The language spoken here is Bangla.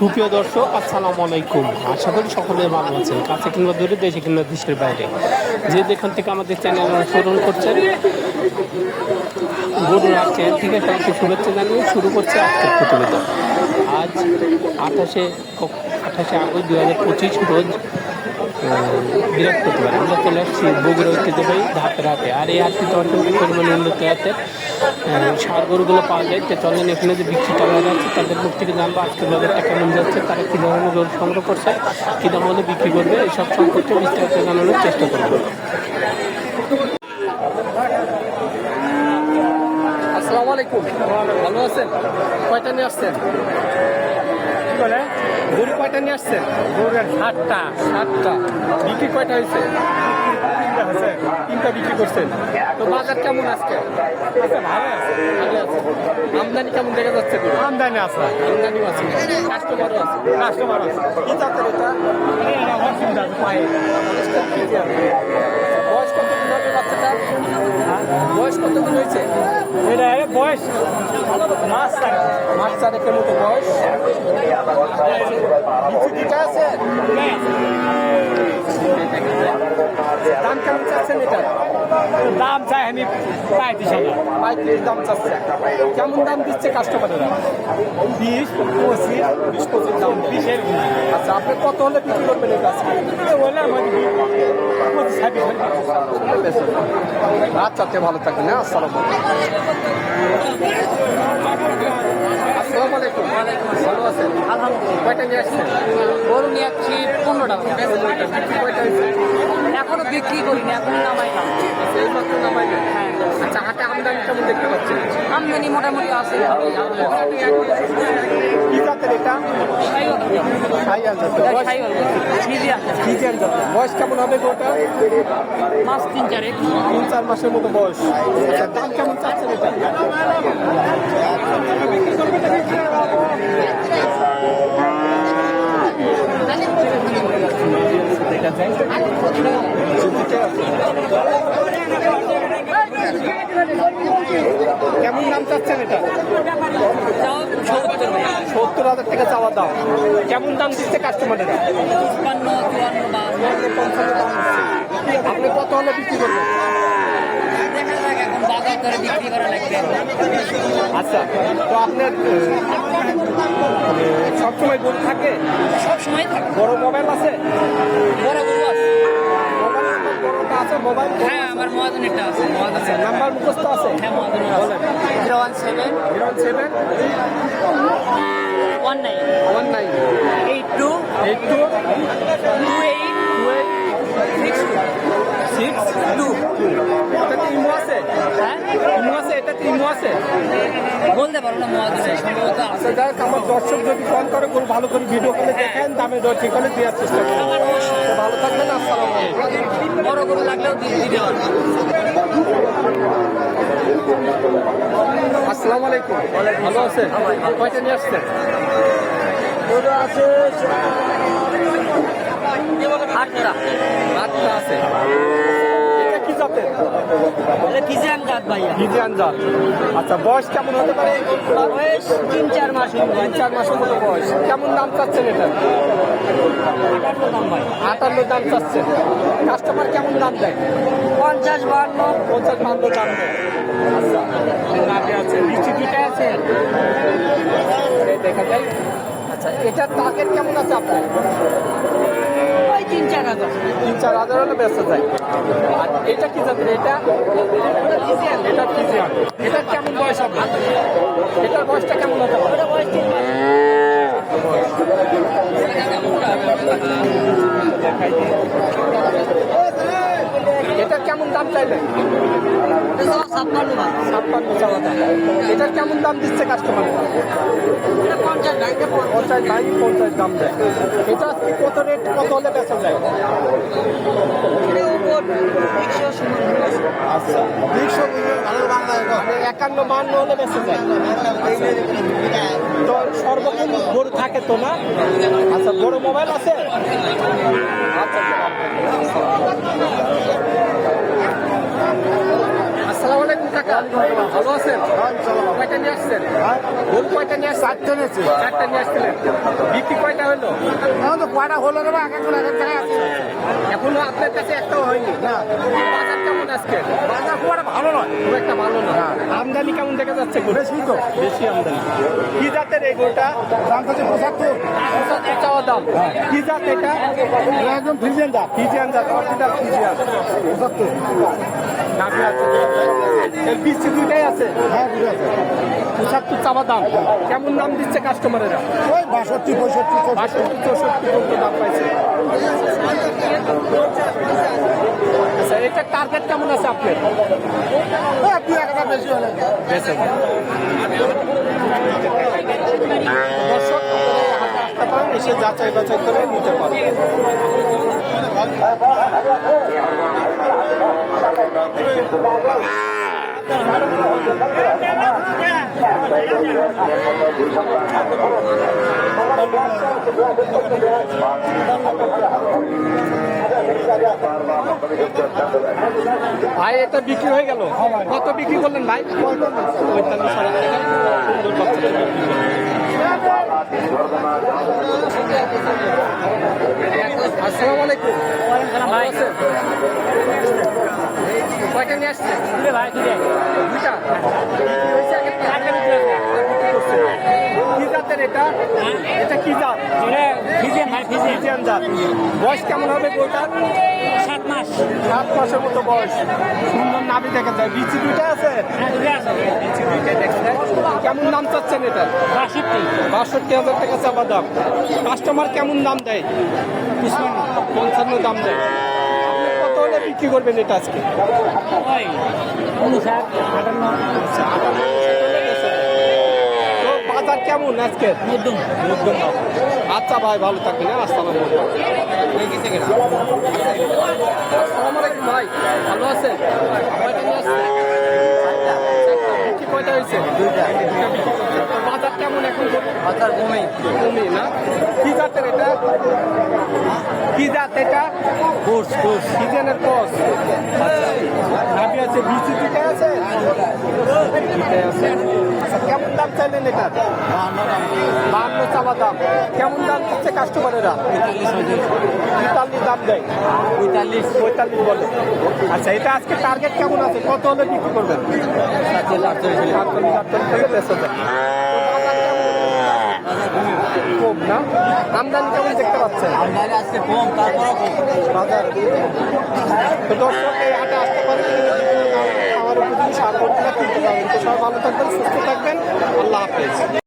সুপ্রিয় দর্শক, আসসালামু আলাইকুম। আশা করি সকলে ভালো আছেন, কাছে কিংবা দূরে, দেশে কিংবা দেশের বাইরে। যে যেখান থেকে আমাদের চ্যানেল অনুসরণ করছেন, গুড ঠিক থেকে সবাইকে শুভেচ্ছা জানিয়ে শুরু করছে আজকের প্রতিবেদন। আজ আঠাশে আঠাশে আগস্ট দু হাজার পঁচিশ রোজ বৃহস্পতিবার আমরা চলে আসছি বগুড়া ঐতিহ্যবাহী ধাপের হাটে আর এই হাটটিতে অত্যন্ত পরিমাণে উন্নত জাতের সার গরুগুলো পাওয়া যায়। তো চলেন এখানে যে বিক্রি করা যাচ্ছে তাদের মুখ থেকে জানব আজকের বাজারটা কেমন যাচ্ছে, তারা কী ধরনের গরু সংগ্রহ করছে, কী হলে বিক্রি করবে এইসব সম্পর্কে বিস্তারিত জানানোর চেষ্টা করব। আসসালামু আলাইকুম। ভালো আছেন? কয়টা নিয়ে আসছেন? কয়টা নিয়ে আসছেন গরুর সাতটা সাতটা। বিক্রি কয়টা হয়েছে? তিনটা বিক্রি করছেন তো বাজার কেমন আজকে? আছে ভালো আছে ভালো আছে। আমদানি কেমন দেখা যাচ্ছে? আমদানি আছে। আমদানিও আছে। কাস্টমারও আছে। কাস্টমার আছে। কি জাতের এটা? অসুবিধা আছে পায়ে? বয়স কত দিন হবে বাচ্চাটা? বয়স কত দিন হয়েছে? এটা বয়স। মাস চার মাস চারেকের মতো বয়স। আছে দাম কেমন চাচ্ছেন এটা দাম চাই আমি পঁয়ত্রিশ হাজার পঁয়ত্রিশ দাম চাচ্ছে। কেমন দাম দিচ্ছে কাস্টমারেরা বিশ পঁচিশ বিশ পঁচিশ দাম বিশের আচ্ছা আপনি কত হলে বিক্রি করবেন পঁচিশ ছাব্বিশ আচ্ছা আচ্ছা ভালো থাকবেন হ্যাঁ? আসসালাম আসসালামু আলাইকুম। আছেন আলহামদুলিল্লাহ কয়টা নিয়ে আসছেন? গরু নিয়ে যাচ্ছি পনেরোটা কয়টা এখনও বিক্রি করিনি এখনও নামাইলাম সেই মাত্র নামাইলেন আচ্ছা হাতে আমদানি কেমন দেখতে পাচ্ছেন আমদানি মোটামুটি আছে। কি জাতের এটা? বয়স? কেমন হবে গোটা মাস তিন চারেক তিন চার মাসের মতো বয়স। আচ্ছা দাম কেমন চাচ্ছেন এটা? কেমন দাম চাচ্ছেন এটা? সত্তর হাজার টাকা চাওয়া দাম। কেমন দাম দিচ্ছে কাস্টমারেরা আপনি কত হলে বিক্রি করবেন? আচ্ছা তো আপনার মানে সবসময় গরু থাকে? সব সময় থাকে। বড় মোবাইল আছে বড় গরু আছে মোবাইল নাম্বার বড়টা আছে মোবাইল? হ্যাঁ আমার মহাজনেরটা আছে মহাজন নাম্বার মুখস্থ আছে? হ্যাঁ মহাজনের আছে। Zero one seven zero seven? One nine. One nine. Eight two eight two six two এটাতে ইমো আছে? হ্যাঁ? ইমো আছে? এটাতে ইমো আছে? বলতে পারব না সম্ভবত আচ্ছা যাই আমার দর্শক যদি ফোন করে গরু ভালো করে ভিডিও করে দেখেন দামে দর ঠিক হলে দেওয়ার চেষ্টা করব। ভালো থাকবেন আসসালামু আলাইকুম। বড় গরু লাগলেও দিয়ে দিতে আসসালামু আলাইকুম। ভালো আছেন? কয়টা নিয়ে আসছেন? আটটা আটটা আছে। কি জাতের? এটা ফিজিয়ান জাত ভাইয়া। হিজিয়ান জাত। আচ্ছা বয়স কেমন হতে পারে? বয়স তিন চার মাস তিন চার মাসের মতো বয়স। কেমন দাম চাচ্ছেন এটা? দাম ভাই। আটান্ন দাম চাচ্ছেন। কাস্টমার কেমন দাম দেয়? পঞ্চাশ বান্ন। পঞ্চাশ বান্ন দাম দেয়। আচ্ছা। আছে। লিচি দুটা আছে। দেখা যায় আচ্ছা এটার টাকের কেমন আছে আপনার? তিন চার হাজার। তিন চার হাজার হলে ব্যস্ত যায়। আর এটা কি জাতের? এটা এটা ফিজিয়ান। এটার কেমন বয়স হবে? এটার বয়সটা কেমন হতে পারে? এটা কেমন দাম চাইলেন ছাপ্পান্ন ভাই ছাপ্পান্ন চাওয়া দাম। এটার কেমন দাম দিচ্ছে কাস্টমার পঞ্চাশ গাড়িতে পঞ্চাশ। দাম দেয়। এটা আজকে কত রেট কত হলে বেচা যায়? আচ্ছা। দুইশো মানে একান্ন বান্ন হলে বেচা যায়। তো সর্বক্ষণ গরু থাকে তো না? আচ্ছা বড় মোবাইল আছে? আচ্ছা আসসালামু আলাইকুম কাকা কাকা ভালো আছেন? কয়টা নিয়ে আসছেন? গরু কয়টা নিয়ে আসছেন? চারটে নিয়েছে চারটা নিয়ে আসছিলেন। বিক্রি কয়টা হলো? এখন তো কয়টা হলো রে এক একজন এক এক জায়গায় আছে। এখনও আপনার কাছে একটাও হয়নি? না। বাজার কেমন আজকে? বাজার খুব একটা ভালো নয়। খুব একটা ভালো না। আমদানি কেমন দেখা যাচ্ছে? বেশি তো। বেশি আমদানি। কি জাতের এই গরুটা? দাম হচ্ছে পঁচাত্তর। পঁচাত্তর চাওয়া দাম। কি জাত এটা? একদম ফিজিয়ান দাম ফিজিয়ান জাত। Original Fijian. পঁচাত্তর। আছে। পিসি দুইটাই আছে? হ্যাঁ ঠিক আছে। পঁচাত্তর চাওয়া দাম। কেমন দাম দিচ্ছে কাস্টমারেরা ওই বাষট্টি পঁয়ষট্টি। বাষট্টি চৌষট্টি পর্যন্ত দাম পাইছে। আচ্ছা এটার টার্গেট কেমন আছে আপনার? ওই দুই এক হাজার বেশি হলে। বেছে দর্শক আসতে পারেন এসে যাচাই বাছাই করে নিতে পারেন। ভাই এটা বিক্রি হয়ে গেল। কত বিক্রি করলেন ভাই। আসসালামু আলাইকুম। নিয়ে আসছে? ভাই দুইটা? দুইটা। কি জাতের এটা? এটা কি জাত? ফিজিয়ান ভাই ফিজিয়ান ফিজিয়ান জাত। বয়স কেমন হবে সাত মাস। সাত মাসের মতো বয়স। সুন্দর নাভি দেখা যায়। বিচি দুইটা আছে? হ্যাঁ বিচি দুইটাই দেখা কেমন দাম চাচ্ছেন এটা? বাষট্টি। বাষট্টি হাজার টাকা চাপা দাম। কাস্টমার কেমন দাম দেয়? পঞ্চান্ন দাম দেয়। হলে বিক্রি করবেন এটা আজকে? বাজার কেমন আজকে? মধ্যম। মধ্যম। আচ্ছা ভাই ভালো থাকবেন হ্যাঁ আসসালাম আসসালামু আলাইকুম ভাই ভালো আছেন? কয়টা হয়েছে? দুইটা। কেমন এখন? বাজার কমে। কমে না? কি জাতের এটা? কি জাত এটা? কোর্স কোর্স সিজনের কোর্স নাভি আছে বিচি দুটাই আছে? আছে। আচ্ছা কেমন দাম চাইলেন এটা? বান্ন চাওয়া দাম। কেমন দাম দিচ্ছে কাস্টমারেরা পঁয়তাল্লিশ দাম দেয়। পঁয়তাল্লিশ। পঁয়তাল্লিশ বলে। আচ্ছা এটা আজকে টার্গেট কেমন আছে? কত হলে বিক্রি করবেন? আটচল্লিশ। আটচল্লিশ থেকে বেঁচে যায়। কম না? আমদানি কেমন দেখতে পাচ্ছেন? আমদানি আজকে কম তারপরও কম। বাজার তো দর্শক এই হাটে আসতে পারেন আমার উপযোগী সার করতে পারবেন তো সবাই ভালো থাকবেন সুস্থ থাকবেন। আল্লাহ হাফেজ।